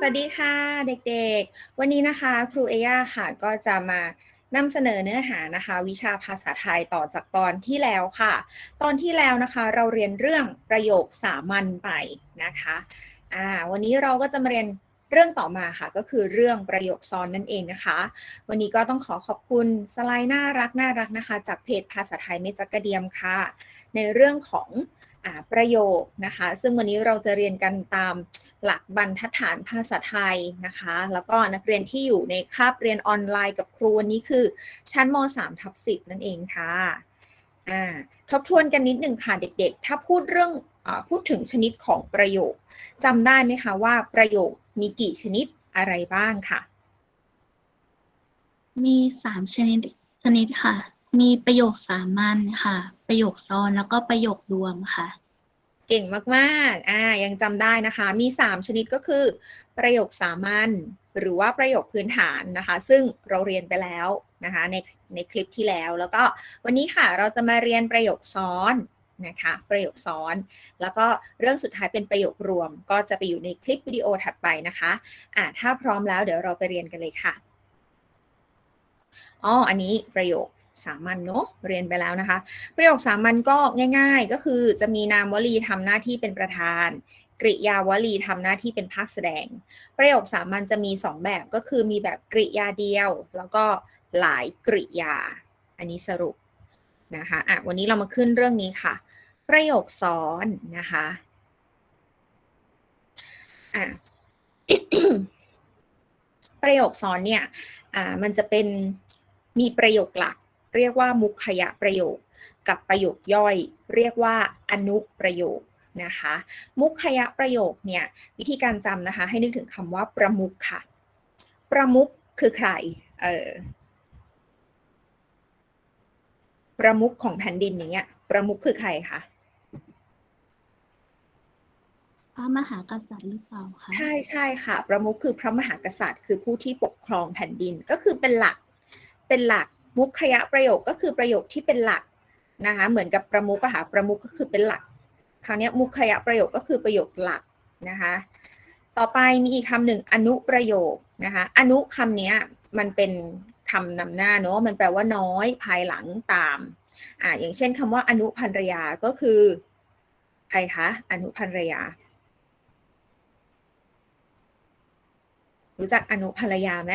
สวัสดีค่ะเด็กๆ วันนี้นะคะครูเอย่าค่ะก็จะมานำเสนอเนื้อหานะคะ วิชาภาษาไทยต่อจากตอนที่แล้วค่ะ ตอนที่แล้วนะคะเราเรียนเรื่องประโยคสามัญไปนะคะอ่าวันนี้เราก็จะมาเรียนเรื่องต่อมาค่ะ ก็คือเรื่องประโยคซ้อนนั่นเองนะคะ วันนี้ก็ต้องขอขอบคุณสไลด์น่ารักน่ารักนะคะ จากเพจภาษาไทยเมจักกระเดียมค่ะ ในเรื่องของ ประโยคนะคะ ซึ่งวันนี้เราจะเรียนกันตามหลักบรรทัดฐานภาษาไทยนะคะ แล้วก็นักเรียนที่อยู่ในคาบเรียนออนไลน์กับครูวันนี้คือ ชั้นม .3 ทับ10 นั่นเองค่ะทบทวนกันนิดหนึ่งค่ะเด็กๆ ถ้าพูดเรื่องอพูดถึงชนิดของประโยคจำได้ไหมคะว่าประโยคมีกี่ชนิดอะไรบ้างค่ะ มีสามชนิดชนิดค่ะ มีประโยคสามัญค่ะ ประโยคซ้อนแล้วก็ประโยครวมค่ะ เก่งมากๆ อ่า ยังจำได้นะคะ มี 3 ชนิดก็คือ ประโยคสามัญหรือว่าประโยคพื้นฐานนะคะ ซึ่งเราเรียนไปแล้วนะคะในในคลิปที่แล้ว แล้วก็วันนี้ค่ะเราจะมาเรียนประโยคซ้อนนะคะ ประโยคซ้อน แล้วก็เรื่องสุดท้ายเป็นประโยครวม ก็จะไปอยู่ในคลิปวิดีโอถัดไปนะคะอ่าถ้าพร้อมแล้วเดี๋ยวเราไปเรียนกันเลยค่ะอ๋ออันนี้ประโยค สามัญเนอะเรียนไปแล้วนะคะ ประโยคสามัญก็ง่าย ๆ ก็คือจะมีนามวลีทำหน้าที่เป็นประธาน กริยาวลีทำหน้าที่เป็นภาคแสดง ประโยคสามัญจะมี 2 แบบก็คือมีแบบกริยาเดียว แล้วก็หลายกริยา อันนี้สรุปนะคะอะวันนี้เรามาขึ้นเรื่องนี้ค่ะ ประโยคซ้อนนะคะอะประโยคซ้อนเนี่ยอ่ามันจะเป็นมีประโยคหลัก เรียกว่ามุขยะประโยค กับประโยคย่อย เรียกว่าอนุประโยคนะคะ มุขยะประโยคเนี่ยวิธีการจำนะคะ ให้นึกถึงคำว่าประมุขค่ะ ประมุขคือใครเออประมุขของแผ่นดินอย่างเงี้ยประมุขคือใครคะพระมหากษัตริย์หรือเปล่าคะใช่ใช่ค่ะ ประมุขคือพระมหากษัตริย์ คือผู้ที่ปกครองแผ่นดินก็คือเป็นหลักเป็นหลัก มุขยะประโยคก็คือประโยคที่เป็นหลักนะคะเหมือนกับประมุขอะค่ะประมุขก็คือเป็นหลัก คราวนี้มุขยะประโยคก็คือประโยคหลักนะคะต่อไปมีอีกคำหนึ่งอนุประโยคนะคะอนุคำนี้มันเป็นคำนำหน้าเนอะมันแปลว่าน้อยภายหลังตามอ่าอย่างเช่นคำว่าอนุภรรยาก็คือใครคะอนุภรรยา รู้จักอนุภรรยาไหม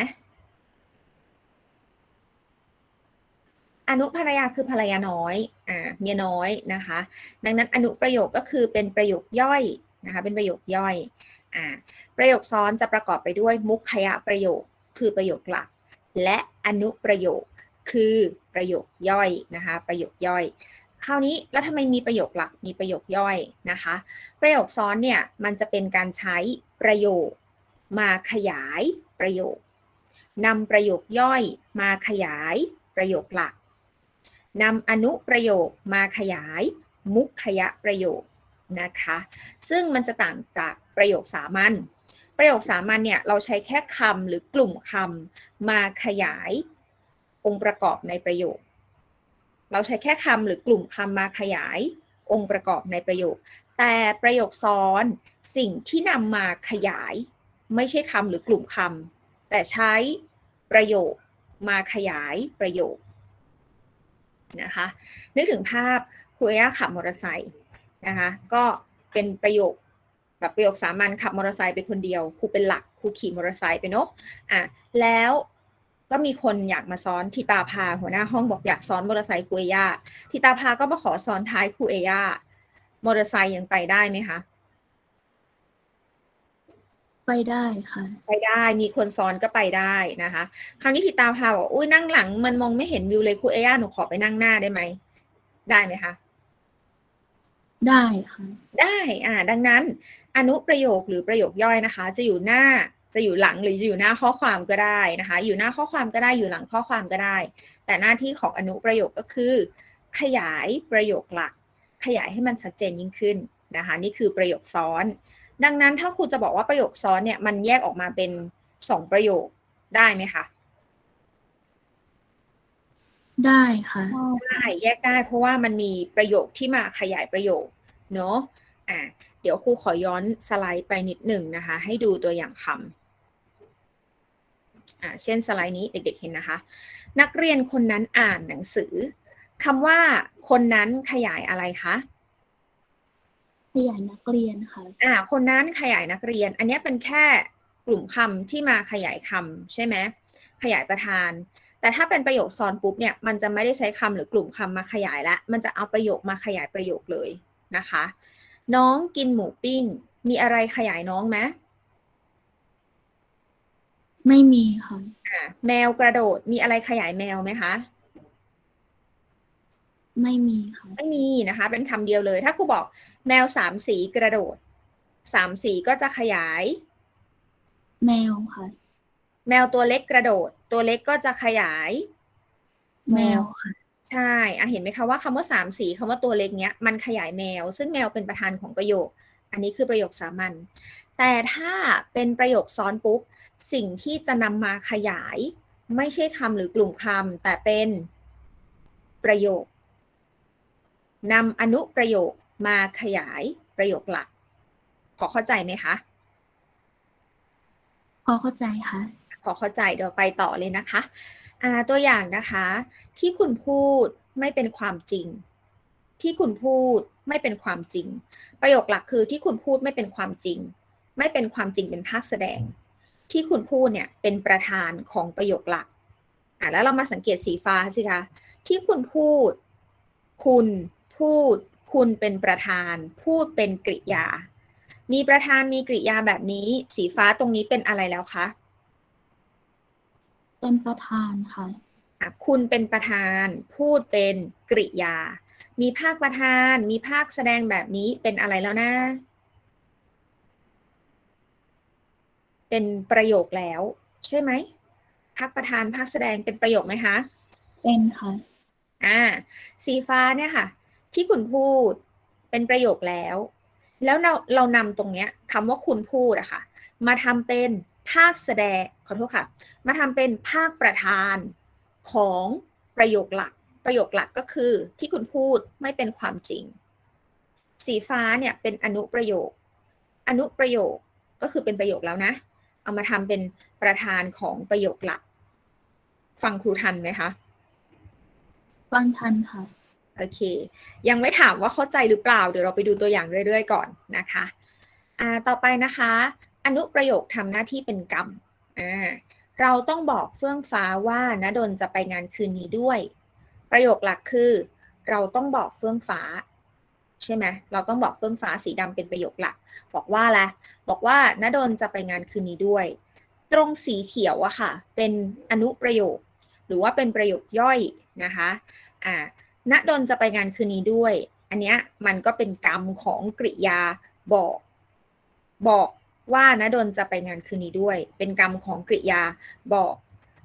อนุภรรยาคือภรรยาน้อยอ่าเมียน้อยนะคะ ดังนั้นอนุประโยคก็คือเป็นประโยคย่อยนะคะ เป็นประโยคย่อยอ่าประโยคซ้อนจะประกอบไปด้วยมุขยะประโยคคือประโยคหลัก และอนุประโยคคือประโยคย่อยนะคะ ประโยคย่อยคราวนี้แล้วทำไมมีประโยคหลักมีประโยคย่อยนะคะ ประโยคซ้อนเนี่ยมันจะเป็นการใช้ประโยคมาขยายประโยคนำประโยคย่อยมาขยายประโยคหลัก นำอนุประโยคมาขยาย มุขยะประโยคนะคะ ซึ่งมันจะต่างจากประโยคสามัญประโยคสามัญเนี่ยเราใช้แค่คำหรือกลุ่มคำมาขยายองค์ประกอบในประโยค เราใช้แค่คำหรือกลุ่มคำมาขยายองค์ประกอบในประโยค แต่ประโยคซ้อนสิ่งที่นำมาขยาย ไม่ใช่คำหรือกลุ่มคำแต่ใช้ประโยคมาขยายประโยค นะคะนึกถึงภาพครูเอย่าขับมอเตอร์ไซค์นะคะก็เป็นประโยคแบบประโยคสามัญขับมอเตอร์ไซค์ไปคนเดียวครูเป็นหลักครูขี่มอเตอร์ไซค์ไปเนาะอะแล้วก็มีคนอยากมาซ้อนทิตาพาหัวหน้าห้องบอกอยากซ้อนมอเตอร์ไซค์ครูเอย่าทิตาพาก็มาขอซ้อนท้ายครูเอย่ามอเตอร์ไซค์ยังไปได้ไหมคะ ไปได้ค่ะ ไปได้มีคนซ้อนก็ไปได้นะคะ คราวนี้ทิตาพาบอกอุ้ยนั่งหลัง มันมองไม่เห็นวิวเลยครูเอย่าหนูขอไปนั่งหน้าได้ไหมได้ไหมคะได้ค่ะ ได้อ่า ดังนั้น อนุประโยคหรือประโยคย่อยนะคะ จะอยู่หน้าจะอยู่หลังหรือจะอยู่หน้าข้อความก็ได้นะคะ อยู่หน้าข้อความก็ได้อยู่หลังข้อความก็ได้ แต่หน้าที่ของอนุประโยคก็คือ ขยายประโยคหลัก ขยายให้มันชัดเจนยิ่งขึ้นนะคะ นี่คือประโยคซ้อน ดังนั้นถ้าครูจะบอกว่าประโยคซ้อนเนี่ยมันแยกออกมาเป็นสองประโยคได้ไหมคะได้ค่ะได้แยกได้เพราะว่ามันมีประโยคที่มาขยายประโยคเนาะอ่าเดี๋ยวครูขอย้อนสไลด์ไปนิดหนึ่งนะคะ ให้ดูตัวอย่างคำอ่าเช่นสไลด์นี้เด็กๆเห็นนะคะ นักเรียนคนนั้นอ่านหนังสือคำว่าคนนั้นขยายอะไรคะ ขยายนักเรียนค่ะ อ่า คนนั้นขยายนักเรียน อันเนี้ยเป็นแค่กลุ่มคำที่มาขยายคำใช่ไหมขยายประธาน แต่ถ้าเป็นประโยคซ้อนปุ๊บเนี่ยมันจะไม่ได้ใช้คำหรือกลุ่มคำมาขยายละมันจะเอาประโยคมาขยายประโยคเลยนะคะ น้องกินหมูปิ้ง มีอะไรขยายน้องไหมไม่มีค่ะอ่าแมวกระโดดมีอะไรขยายแมวไหมคะ ไม่มีค่ะไม่มีนะคะ เป็นคำเดียวเลย ถ้าครูบอกแมวสามสีกระโดดสามสีก็จะขยาย แมวค่ะ แมวตัวเล็กกระโดด ตัวเล็กก็จะขยาย แมวค่ะ ใช่อะเห็นไหมคะว่าคำว่าสามสีคำว่าตัวเล็กเนี้ยมันขยายแมว ซึ่งแมวเป็นประธานของประโยค อันนี้คือประโยคสามัญแต่ถ้าเป็นประโยคซ้อนปุ๊บสิ่งที่จะนำมาขยาย ไม่ใช่คำหรือกลุ่มคำแต่เป็นประโยค นำอนุประโยคมาขยายประโยคหลัก พอเข้าใจไหมคะ พอเข้าใจค่ะ พอเข้าใจเดี๋ยวไปต่อเลยนะคะอ่าตัวอย่างนะคะ ที่คุณพูดไม่เป็นความจริง ที่คุณพูดไม่เป็นความจริง ประโยคหลักคือที่คุณพูดไม่เป็นความจริง ไม่เป็นความจริงเป็นภาคแสดง ที่คุณพูดเนี่ยเป็นประธานของประโยคหลักอ่าแล้วเรามาสังเกตสีฟ้าสิคะที่คุณพูด คุณ พูด คุณเป็นประธาน พูดเป็นกริยา มีประธานมีกริยาแบบนี้ สีฟ้าตรงนี้เป็นอะไรแล้วคะ เป็นประธานค่ะอะคุณเป็นประธาน พูดเป็นกริยา มีภาคประธาน มีภาคแสดงแบบนี้เป็นอะไรแล้วนะ เป็นประโยคแล้ว ใช่ไหมภาคประธานภาคแสดงเป็นประโยคไหมคะ เป็นค่ะ อ่า สีฟ้าเนี่ยค่ะ ที่คุณพูดเป็นประโยคแล้ว แล้วเราเรานำตรงเนี้ยคำว่าคุณพูดอะค่ะ มาทำเป็นภาคแสดงขอโทษค่ะ มาทำเป็นภาคประธานของประโยคหลัก ประโยคหลักก็คือที่คุณพูดไม่เป็นความจริง สีฟ้าเนี่ยเป็นอนุประโยค อนุประโยคก็คือเป็นประโยคแล้วนะ เอามาทำเป็นประธานของประโยคหลัก ฟังครูทันไหมคะ ฟังทันค่ะ โอเค ยังไม่ถามว่าเข้าใจหรือเปล่า เดี๋ยวเราไปดูตัวอย่างเรื่อยๆ ก่อนนะคะอ่าต่อไปนะคะ อนุประโยคทำหน้าที่เป็นกรรมอ่าเราต้องบอกเฟื่องฟ้าว่าณดลจะไปงานคืนนี้ด้วย ประโยคหลักคือ เราต้องบอกเฟื่องฟ้า ใช่ไหมเราต้องบอกเฟื่องฟ้าสีดำเป็นประโยคหลัก บอกว่าอะบอกว่าณดลจะไปงานคืนนี้ด้วย ตรงสีเขียวอะค่ะ เป็นอนุประโยค หรือว่าเป็นประโยคย่อยนะคะอ่า ณดลจะไปงานคืนนี้ด้วย อันเนี้ยมันก็เป็นกรรมของกริยาบอก บอกว่าณดลจะไปงานคืนนี้ด้วย เป็นกรรมของกริยาบอก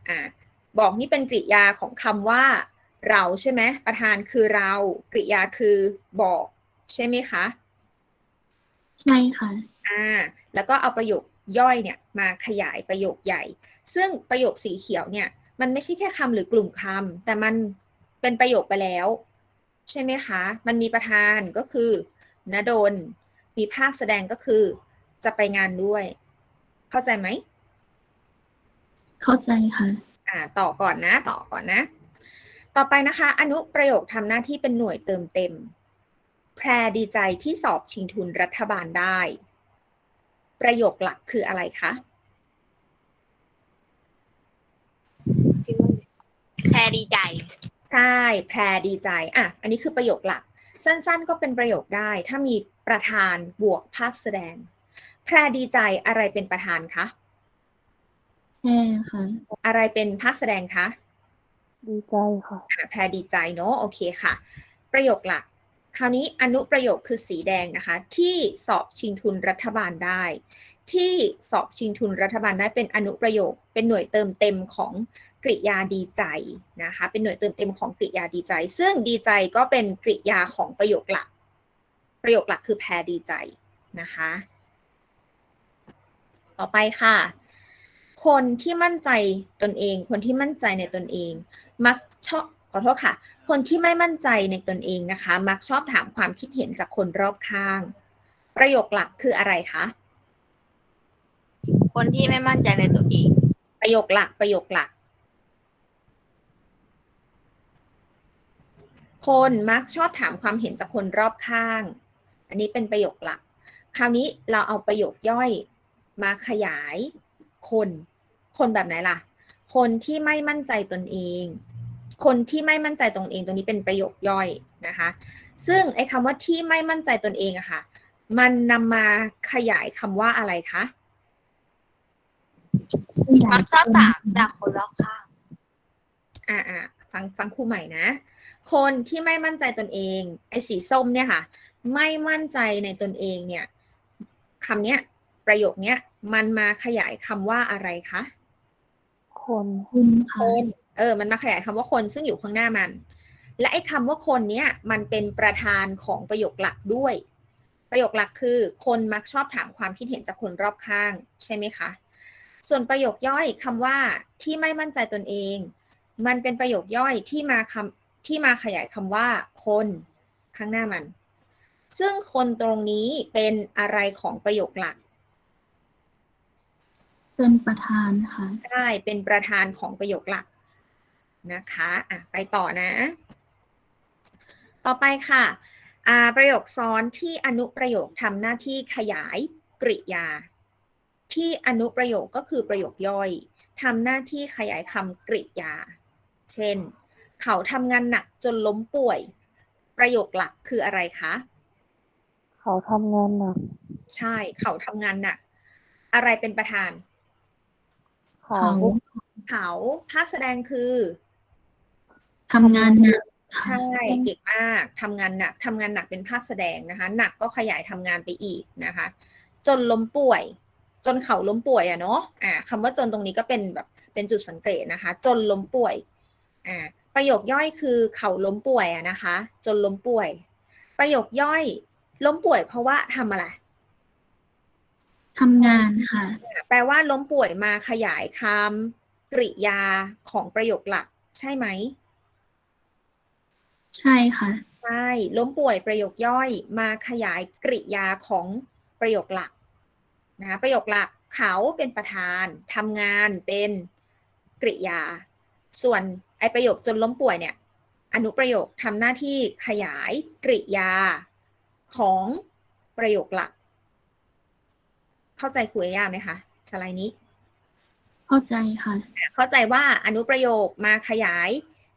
อ่าบอกนี่เป็นกริยาของคำว่า เราใช่ไหมประธานคือเรากริยาคือบอก ใช่ไหมคะใช่ค่ะอ่าแล้วก็เอาประโยคย่อยเนี่ยมาขยายประโยคใหญ่ ซึ่งประโยคสีเขียวเนี่ยมันไม่ใช่แค่คำหรือกลุ่มคำแต่มัน เป็นประโยคไปแล้ว ใช่ไหมคะ มันมีประธานก็คือณดล มีภาคแสดงก็คือ จะไปงานด้วย เข้าใจไหม เข้าใจค่ะ อ่า ต่อก่อนนะ ต่อก่อนนะ ต่อไปนะคะ อนุประโยคทำหน้าที่เป็นหน่วยเติมเต็ม แพรดีใจที่สอบชิงทุนรัฐบาลได้ ประโยคหลักคืออะไรคะแพรดีใจ ใช่ แพรดีใจ อะ อันนี้คือประโยคหลัก สั้นๆ ก็เป็นประโยคได้ ถ้ามีประธานบวกภาคแสดง แพรดีใจอะไรเป็นประธานคะแช่ค่ะ อะไรเป็นภาคแสดงคะ ดีใจค่ะอะแพรดีใจเนอะโอเคค่ะ ประโยคหลัก คราวนี้อนุประโยคคือสีแดงนะคะ ที่สอบชิงทุนรัฐบาลได้ ที่สอบชิงทุนรัฐบาลได้เป็นอนุประโยค เป็นหน่วยเติมเต็มของ กริยาดีใจนะคะเป็นหน่วยเติมเต็มของกริยาดีใจ ซึ่งดีใจก็เป็นกริยาของประโยคหลัก ประโยคหลักคือแพรดีใจนะคะต่อไปค่ะ คนที่มั่นใจตนเอง คนที่มั่นใจในตนเอง มักชอบขอโทษค่ะ คนที่ไม่มั่นใจในตนเองนะคะ มักชอบถามความคิดเห็นจากคนรอบข้าง ประโยคหลักคืออะไรคะคนที่ไม่มั่นใจในตัวเอง ประโยคหลักประโยคหลัก คนมักชอบถามความเห็นจากคนรอบข้าง อันนี้เป็นประโยคหลัก คราวนี้เราเอาประโยคย่อยมาขยายคน คนแบบไหนล่ะ คนที่ไม่มั่นใจตนเอง คนที่ไม่มั่นใจตนเองตรงนี้เป็นประโยคย่อยนะคะ ซึ่งไอ้คำว่าที่ไม่มั่นใจตนเองอะค่ะ มันนำมาขยายคำว่าอะไรคะมักชอบถามจากคนรอบข้าง อ่าอ่าฟังฟังครูใหม่นะ คนที่ไม่มั่นใจตนเอง ไอ้สีส้มเนี่ยค่ะ ไม่มั่นใจในตนเองเนี่ยคำเนี้ย ประโยคเนี้ยมันมาขยายคำว่าอะไรคะคนคุณคค่ะนเออ มันมาขยายคำว่าคนซึ่งอยู่ข้างหน้ามัน และไอ้คำว่าคนเนี้ยมันเป็นประธานของประโยคหลักด้วย ประโยคหลักคือ คนมักชอบถามความคิดเห็นจากคนรอบข้าง ใช่ไหมคะส่วนประโยคย่อยคำว่าที่ไม่มั่นใจตนเอง มันเป็นประโยคย่อยที่มาคำ ที่มาขยายคำว่าคนข้างหน้ามัน ซึ่งคนตรงนี้เป็นอะไรของประโยคหลัก เป็นประธานค่ะได้เป็นประธานของประโยคหลักนะคะอะไปต่อนะ ต่อไปค่ะอ่าประโยคซ้อนที่อนุประโยคทำหน้าที่ขยายกริยา ที่อนุประโยคก็คือประโยคย่อยทำหน้าที่ขยายคำกริยา เช่น เขาทำงานหนักจนล้มป่วย ประโยคหลักคืออะไรคะ เขาทำงานหนัก ใช่ เขาทำงานหนัก อะไรเป็นประธาน เขาเขาเขาภาคแสดงคือทำงานหนักค่ะใช่เก่งมากทำงานหนักทำงานหนักเป็นภาคแสดงนะคะ หนักก็ขยายทำงานไปอีกนะคะ จนล้มป่วย จนเขาล้มป่วยอะเนาะอ่าคำว่าจนตรงนี้ก็เป็นแบบเป็นจุดสังเกตนะคะ จนล้มป่วย อ่าประโยคย่อยคือเขาล้มป่วยอะนะคะ จนล้มป่วย ประโยคย่อยล้มป่วยเพราะว่าทำอะไรทำงานค่ะ แปลว่าล้มป่วยมาขยายคำกริยาของประโยคหลัก ใช่ไหม ใช่ค่ะใช่ล้มป่วยประโยคย่อยมาขยายกริยาของประโยคหลักนะคะประโยคหลักเขาเป็นประธานทำงานเป็นกริยา ส่วน ไอประโยคจนล้มป่วยเนี่ย อนุประโยคทำหน้าที่ขยายกริยาของประโยคหลัก เข้าใจคุยยากไหมคะสไลด์นี้ เข้าใจค่ะ เข้าใจว่าอนุประโยคมาขยาย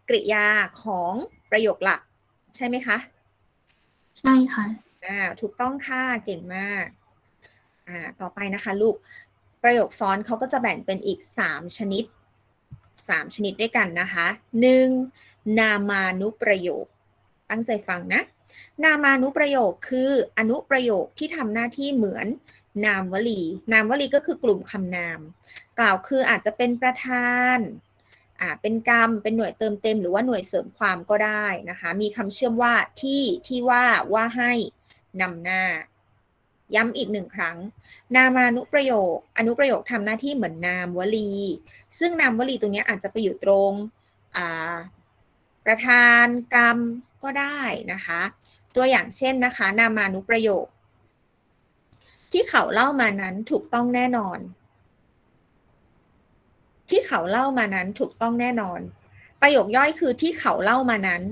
กริยาของประโยคหลัก ใช่ไหมคะ ใช่ค่ะอ่าถูกต้องค่ะเก่งมากอ่าต่อไปนะคะ ลูกประโยคซ้อนเขาก็จะแบ่งเป็นอีก 3 ชนิด 3 ชนิดด้วยกันนะคะ 1. นามานุประโยค ตั้งใจฟังนะ นามานุประโยคคืออนุประโยคที่ทำหน้าที่เหมือนนามวลี นามวลีก็คือกลุ่มคำนาม กล่าวคืออาจจะเป็นประธานอ่าเป็นกรรม เป็นหน่วยเติมเต็ม หรือว่าหน่วยเสริมความก็ได้นะคะ มีคำเชื่อมว่าที่ที่ว่าว่าให้นำหน้า ย้ำอีกหนึ่งครั้ง นามานุประโยค อนุประโยคทำหน้าที่เหมือนนามวลี ซึ่งนามวลีตรงนี้อาจจะไปอยู่ตรงประธานกรรมก็ได้นะคะ ตัวอย่างเช่นนะคะ นามานุประโยค ที่เขาเล่ามานั้นถูกต้องแน่นอน ที่เขาเล่ามานั้นถูกต้องแน่นอน ประโยคย่อยคือที่เขาเล่ามานั้น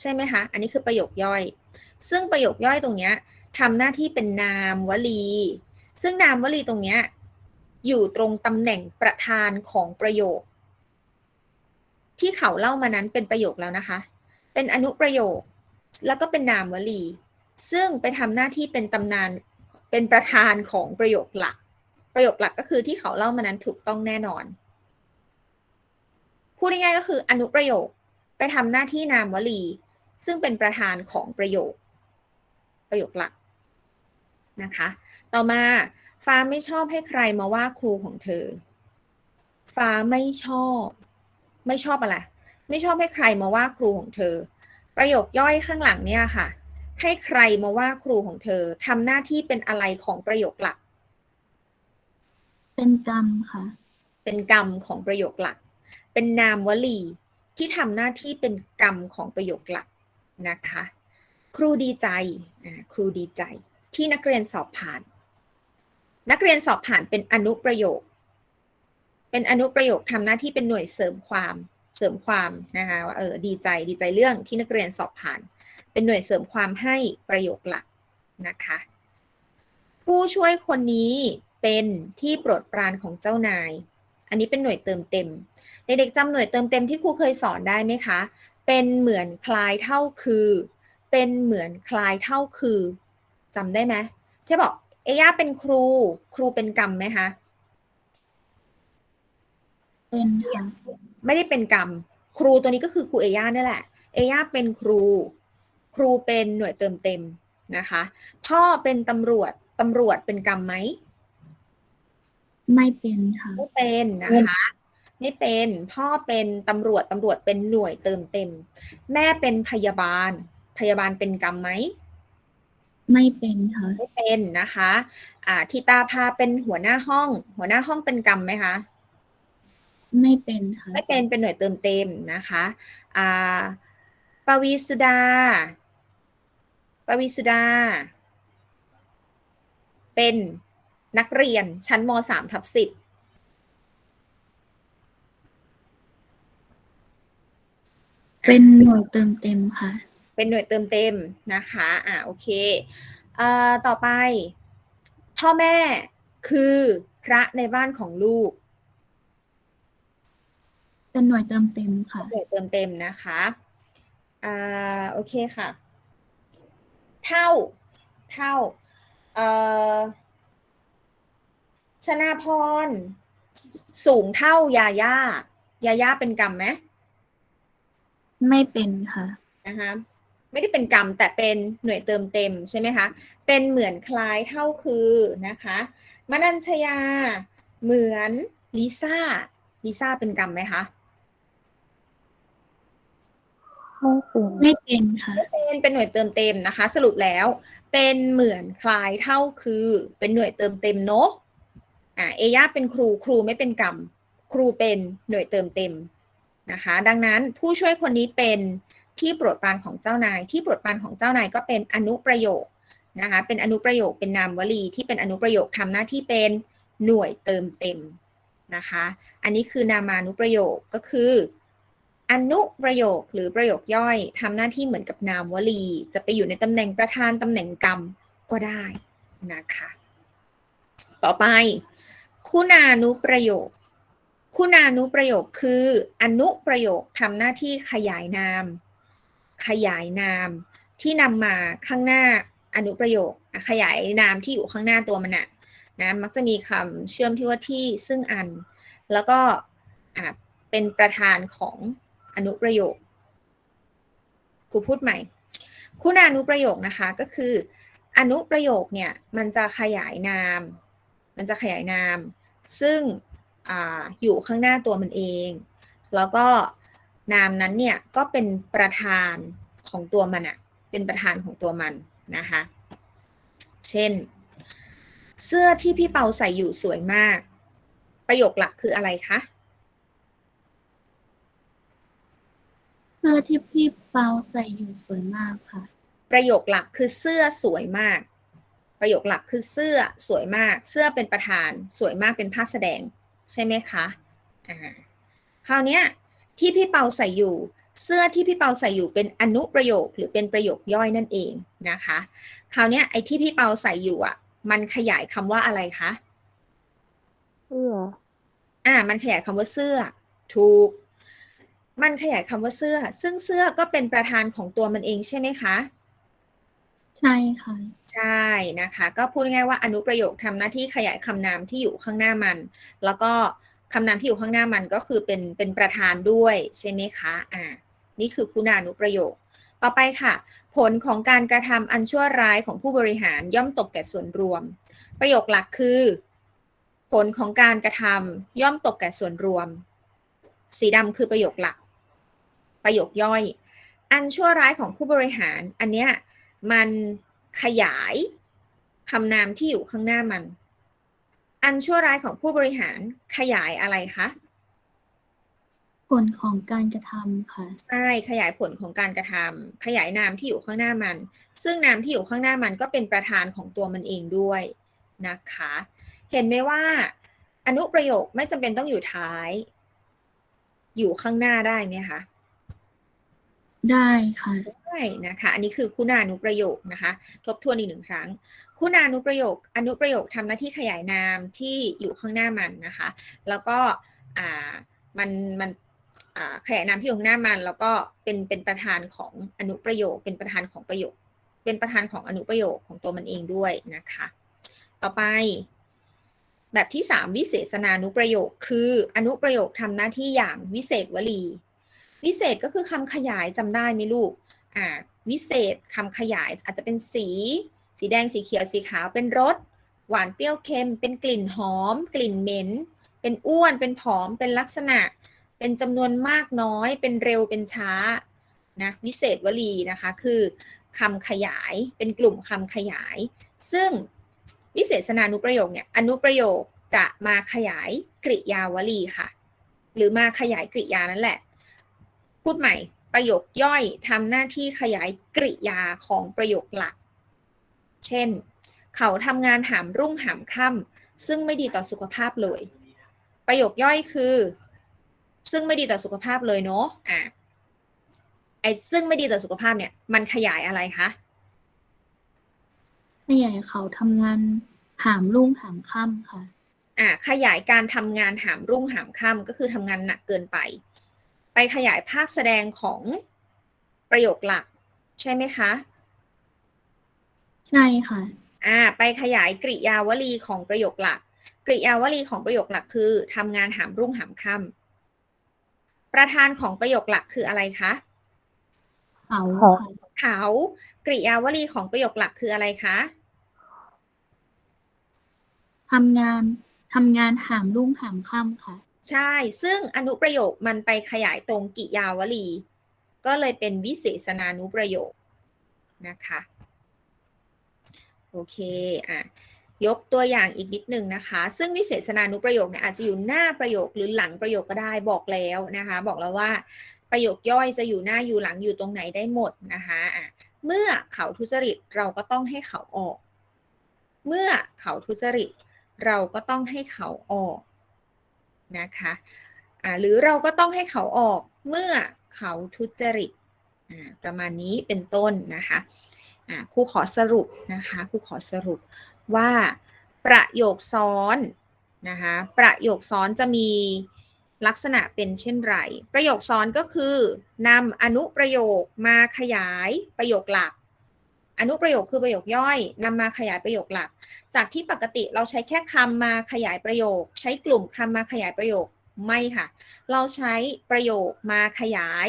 ใช่ไหมคะ อันนี้คือประโยคย่อย ซึ่งประโยคย่อยตรงนี้ ทำหน้าที่เป็นนามวลี ซึ่งนามวลีตรงเนี้ยอยู่ตรงตำแหน่งประธานของประโยค ที่เขาเล่ามานั้นเป็นประโยคแล้วนะคะ เป็นอนุประโยค แล้วก็เป็นนามวลี ซึ่งไปทำหน้าที่เป็นตำนานเป็นประธานของประโยคหลัก ประโยคหลักก็คือที่เขาเล่ามานั้นถูกต้องแน่นอน พูดง่ายๆก็คืออนุประโยคไปทำหน้าที่นามวลี ซึ่งเป็นประธานของประโยค ประโยคหลัก นะคะ ต่อมาฟ้าไม่ชอบให้ใครมาว่าครูของเธอ ฟ้าไม่ชอบ ไม่ชอบอะไร ไม่ชอบให้ใครมาว่าครูของเธอ ประโยคย่อยข้างหลังเนี่ยค่ะ ให้ใครมาว่าครูของเธอทำหน้าที่เป็นอะไรของประโยคหลัก เป็นกรรมค่ะ เป็นกรรมของประโยคหลัก เป็นนามวลีที่ทำหน้าที่เป็นกรรมของประโยคหลักนะคะ ครูดีใจอ่าครูดีใจ ที่นักเรียนสอบผ่าน นักเรียนสอบผ่านเป็นอนุประโยค เป็นอนุประโยคทำหน้าที่เป็นหน่วยเสริมความเสริมความนะคะว่าเออดีใจดีใจเรื่องที่นักเรียนสอบผ่าน เป็นหน่วยเสริมความให้ประโยคหลักนะคะ ผู้ช่วยคนนี้เป็นที่โปรดปรานของเจ้านาย อันนี้เป็นหน่วยเติมเต็ม เด็กๆจำหน่วยเติมเต็มที่ครูเคยสอนได้ไหมคะ เป็นเหมือนคลายเท่าคือ เป็นเหมือนคลายเท่าคือ จำได้ไหมที่บอกเอย่าเป็นครู ครูเป็นกรรมไหมคะเป็นค่ะไม่ได้เป็นกรรม ครูตัวนี้ก็คือครูเอย่านี่แหละ เอย่าเป็นครู ครูเป็นหน่วยเติมเต็มนะคะ พ่อเป็นตำรวจตำรวจเป็นกรรมไหมไม่เป็นค่ะไม่เป็นนะคะ ไม่เป็นพ่อเป็นตำรวจตำรวจเป็นหน่วยเติมเต็ม แม่เป็นพยาบาล พยาบาลเป็นกรรมไหม ไม่เป็นค่ะ ไม่เป็นนะคะ อ่าทิตาพาเป็นหัวหน้าห้อง หัวหน้าห้องเป็นกรรมไหมคะ ไม่เป็นค่ะ ไม่เป็นเป็นหน่วยเติมเต็มนะคะ อ่าปวีสุดาปวีสุดา เป็นนักเรียนชั้นมสามทับสิบเป็นหน่วยเติมเต็มค่ะ เป็นหน่วยเติมเต็มนะคะอ่าโอเคเอ่อต่อไป พ่อแม่คือพระในบ้านของลูก เป็นหน่วยเติมเต็มค่ะหน่วยเติมเต็มนะคะอ่าโอเคค่ะ เท่าเท่าเอ่อชนาพร สูงเท่ายาย่ายาย่าเป็นกรรมไหมไม่เป็นค่ะนะคะ ไม่ได้เป็นกรรมแต่เป็นหน่วยเติมเต็มใช่ไหมคะ เป็นเหมือนคล้ายเท่าคือนะคะมนัญชยา เหมือนลิซ่าลิซ่าเป็นกรรมไหมคะไม่เป็นไม่เป็นค่ะเป็นเป็นหน่วยเติมเต็มนะคะ สรุปแล้ว เป็นเหมือนคล้ายเท่าคือ เป็นหน่วยเติมเต็มเนาะอ่าเอย่าเป็นครูครูไม่เป็นกรรม ครูเป็นหน่วยเติมเต็มนะคะ ดังนั้นผู้ช่วยคนนี้เป็น ที่โปรดปรานของเจ้านาย ที่โปรดปรานของเจ้านายก็เป็นอนุประโยคนะคะเป็นอนุประโยคเป็นนามวลีที่เป็นอนุประโยคทำหน้าที่เป็นหน่วยเติมเต็มนะคะ อันนี้คือนามานุประโยคก็คือ อนุประโยคหรือประโยคย่อยทำหน้าที่เหมือนกับนามวลี จะไปอยู่ในตำแหน่งประธานตำแหน่งกรรมก็ได้นะคะ ต่อไป คุณานุประโยค คุณานุประโยคคือ อนุประโยคทำหน้าที่ขยายนาม ขยายนามที่นำมาข้างหน้าอนุประโยค ขยายนามที่อยู่ข้างหน้าตัวมันอะนะมักจะมีคำเชื่อมที่ว่าที่ซึ่งอัน แล้วก็เป็นประธานของอนุประโยคครูพูดใหม่ คุณานุประโยคนะคะก็คือ อนุประโยคเนี่ยมันจะขยายนาม มันจะขยายนาม ซึ่งออยู่ข้างหน้าตัวมันเอง แล้วก็ นามนั้นเนี่ยก็เป็นประธานของตัวมันอะเป็นประธานของตัวมันนะคะ เช่น เสื้อที่พี่เปาใส่อยู่สวยมาก ประโยคหลักคืออะไรคะ เสื้อที่พี่เปาใส่อยู่สวยมากค่ะ ประโยคหลักคือเสื้อสวยมาก ประโยคหลักคือเสื้อสวยมาก เสื้อเป็นประธาน สวยมากเป็นภาคแสดงใช่ไหมคะ อ่า คราวเนี้ย ที่พี่เปาใส่อยู่ เสื้อที่พี่เปาใส่อยู่เป็นอนุประโยคหรือเป็นประโยคย่อยนั่นเองนะคะ คราวเนี้ยไอ้ที่พี่เปาใส่อยู่อะ มันขยายคำว่าอะไรคะเสื้ออ่า มันขยายคำว่าเสื้อ ถูก มันขยายคำว่าเสื้อ ซึ่งเสื้อก็เป็นประธานของตัวมันเองใช่ไหมคะใช่ค่ะ ใช่นะคะ ก็พูดง่ายๆว่าอนุประโยคทำหน้าที่ขยายคำนามที่อยู่ข้างหน้ามัน แล้วก็ คำนามที่อยู่ข้างหน้ามันก็คือเป็นเป็นประธานด้วยใช่ไหมคะอ่านี่คือคุณานุประโยค ต่อไปค่ะ ผลของการกระทำอันชั่วร้ายของผู้บริหารย่อมตกแก่ส่วนรวม ประโยคหลักคือ ผลของการกระทำย่อมตกแก่ส่วนรวม สีดำคือประโยคหลัก ประโยคย่อย อันชั่วร้ายของผู้บริหาร อันเนี้ยมันขยายคำนามที่อยู่ข้างหน้ามัน อันชั่วร้ายของผู้บริหารขยายอะไรคะผลของการกระทำค่ะ ใช่ขยายผลของการกระทำขยายนามที่อยู่ข้างหน้ามัน ซึ่งนามที่อยู่ข้างหน้ามันก็เป็นประธานของตัวมันเองด้วยนะคะ เห็นไหมว่า อนุประโยคไม่จำเป็นต้องอยู่ท้าย อยู่ข้างหน้าได้ไหมคะได้ค่ะได้ นะคะ อันนี้คือคุณานุประโยคนะคะ ทบทวนอีกหนึ่งครั้ง คุณานุประโยค อนุประโยคทำหน้าที่ขยายนามที่อยู่ข้างหน้ามันนะคะ แล้วก็มันมันขยายนามที่อยู่ข้างหน้ามัน แล้วก็เป็นเป็นประธานของอนุประโยค เป็นประธานของประโยค เป็นประธานของอนุประโยคของตัวมันเองด้วยนะคะ ต่อไปแบบที่สามวิเศษนานุประโยค คืออนุประโยคทำหน้าที่อย่างวิเศษวลี วิเศษก็คือคำขยายจำได้ไหมลูก วิเศษคำขยายอาจจะเป็นสี สีแดงสีเขียวสีขาวเป็นรสหวานเปรี้ยวเค็ม เป็นกลิ่นหอม กลิ่นเหม็น เป็นอ้วน เป็นผอม เป็นลักษณะ เป็นจำนวนมากน้อย เป็นเร็วเป็นช้านะวิเศษวลีนะคะคือคำขยายเป็นกลุ่มคำขยาย ซึ่งวิเศษนานุประโยคเนี่ยอนุประโยคจะมาขยายกริยาวลีค่ะ หรือมาขยายกริยานั่นแหละ พูดใหม่ ประโยคย่อยทำหน้าที่ขยายกริยาของประโยคหลัก เช่น เขาทำงานหามรุ่งหามค่ำซึ่งไม่ดีต่อสุขภาพเลย ประโยคย่อยคือ ซึ่งไม่ดีต่อสุขภาพเลยเนาะอะไอ้ซึ่งไม่ดีต่อสุขภาพเนี่ย มันขยายอะไรคะขยายเขาทำงานหามรุ่งหามค่ำค่ะ อะขยายการทำงานหามรุ่งหามค่ำก็คือทำงานหนักเกินไป ไปขยายภาคแสดงของประโยคหลัก ใช่ไหมคะ ใช่ค่ะ อ่า ไปขยายกริยาวลีของประโยคหลัก กริยาวลีของประโยคหลักคือทำงานหามรุ่งหามค่ำประธานของประโยคหลักคืออะไรคะเขาเขาค่ะเขากริยาวลีของประโยคหลักคืออะไรคะทำงานทำงานหามรุ่งหามค่ำค่ะ ใช่ ซึ่งอนุประโยคมันไปขยายตรงกิยาวลี ก็เลยเป็นวิเศษนานุประโยคนะคะ โอเคอะยกตัวอย่างอีกนิดหนึ่งนะคะ ซึ่งวิเศษนานุประโยคเนี่ยอาจจะอยู่หน้าประโยคหรือหลังประโยคก็ได้บอกแล้วนะคะ บอกแล้วว่าประโยคย่อยจะอยู่หน้าอยู่หลังอยู่ตรงไหนได้หมดนะคะอะเมื่อเขาทุจริตเราก็ต้องให้เขาออก เมื่อเขาทุจริตเราก็ต้องให้เขาออก นะคะอ่าหรือเราก็ต้องให้เขาออกเมื่อเขาทุจริตอ่าประมาณนี้เป็นต้นนะคะอ่าครูขอสรุปนะคะครูขอสรุปว่าประโยคซ้อนนะคะประโยคซ้อนจะมีลักษณะเป็นเช่นไร ประโยคซ้อนก็คือนำอนุประโยคมาขยายประโยคหลัก อนุประโยคคือประโยคย่อยนำมาขยายประโยคหลัก จากที่ปกติเราใช้แค่คำมาขยายประโยค ใช้กลุ่มคำมาขยายประโยคไม่ค่ะ เราใช้ประโยคมาขยาย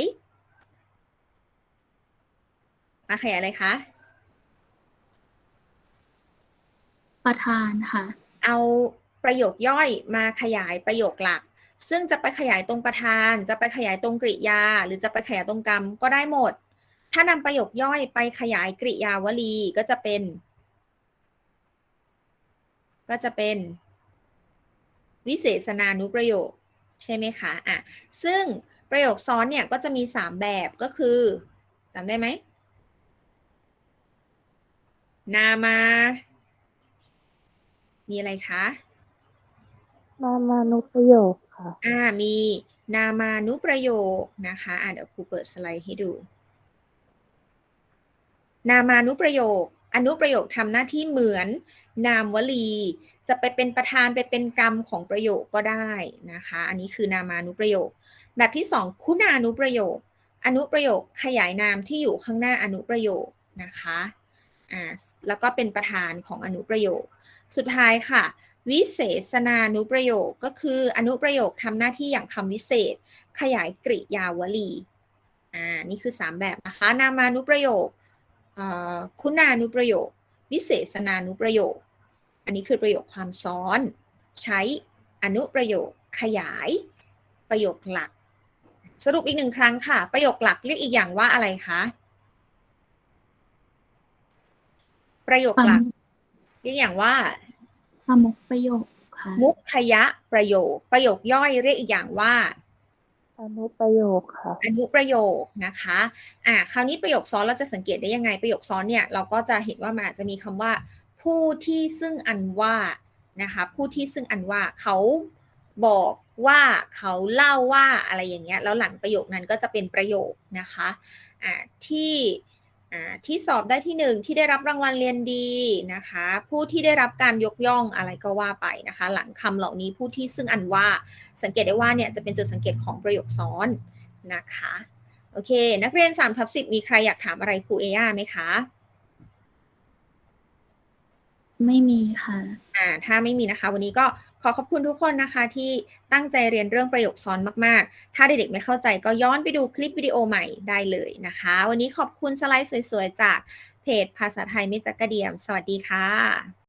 มาขยายอะไรคะประธานค่ะ เอาประโยคย่อยมาขยายประโยคหลัก ซึ่งจะไปขยายตรงประธาน จะไปขยายตรงกริยา หรือจะไปขยายตรงกรรมก็ได้หมด ถ้านำประโยคย่อยไปขยายกริยาวลีก็จะเป็น ก็จะเป็น วิเศษนานุประโยค ใช่ไหมคะอะซึ่งประโยคซ้อนเนี่ยก็จะมีสามแบบก็คือจำได้ไหม นามา มีอะไรคะนามานุประโยคค่ะ อ่ามีนามานุประโยคนะคะ อ่าเดี๋ยวครูเปิดสไลด์ให้ดู นามานุประโยค อนุประโยคทำหน้าที่เหมือนนามวลี จะไปเป็นประธานไปเป็นกรรมของประโยคก็ได้นะคะ อันนี้คือนามานุประโยค แบบที่สองคุณานุประโยค อนุประโยคขยายนามที่อยู่ข้างหน้าอนุประโยคนะคะอ่าแล้วก็เป็นประธานของอนุประโยค สุดท้ายค่ะ วิเศษนานุประโยคก็คืออนุประโยคทำหน้าที่อย่างคำวิเศษ ขยายกริยาวลีอ่านี่คือ 3 แบบนะคะ นามานุประโยค คุณานุประโยค วิเศษนานุประโยค อันนี้คือประโยคความซ้อน ใช้อนุประโยค ขยาย ประโยคหลัก สรุปอีกหนึ่งครั้งค่ะ ประโยคหลักเรียกอีกอย่างว่าอะไรคะประโยคหลักเรียกอย่างว่าสมุกประโยคค่ะมุขยะประโยค ประโยคย่อยเรียกอีกอย่างว่า อนุประโยคค่ะอนุประโยคนะคะอ่าคราวนี้ประโยคซ้อนเราจะสังเกตได้ยังไงประโยคซ้อนเนี่ยเราก็จะเห็นว่ามันอาจจะมีคำว่า ผู้ที่ซึ่งอันว่านะคะผู้ที่ซึ่งอันว่าเขาบอกว่าเขาเล่าว่าอะไรอย่างเงี้ยแล้วหลังประโยคนั้นก็จะเป็นประโยคนะคะอ่าที่ ที่สอบได้ที่หนึ่งที่ได้รับรางวัลเรียนดีนะคะ ผู้ที่ได้รับการยกย่องอะไรก็ว่าไปนะคะ หลังคำเหล่านี้ผู้ที่ซึ่งอันว่าสังเกตได้ว่าเนี่ยจะเป็นจุดสังเกตของประโยคซ้อนนะคะโอเค นักเรียน3ทับ10 มีใครอยากถามอะไรครูเอย่าไหมคะไม่มีค่ะอ่าถ้าไม่มีนะคะ วันนี้ก็ข อขอบคุณทุกคนนะคะที่ตั้งใจเรียนเรื่องประโยคซ้อนมาก ๆ ถ้าเด็กๆไม่เข้าใจก็ย้อนไปดูคลิปวิดีโอใหม่ได้เลยนะคะ วันนี้ขอบคุณสไลด์สวย ๆ จากเพจภาษาไทยมิจักกระเดียม สวัสดีค่ะ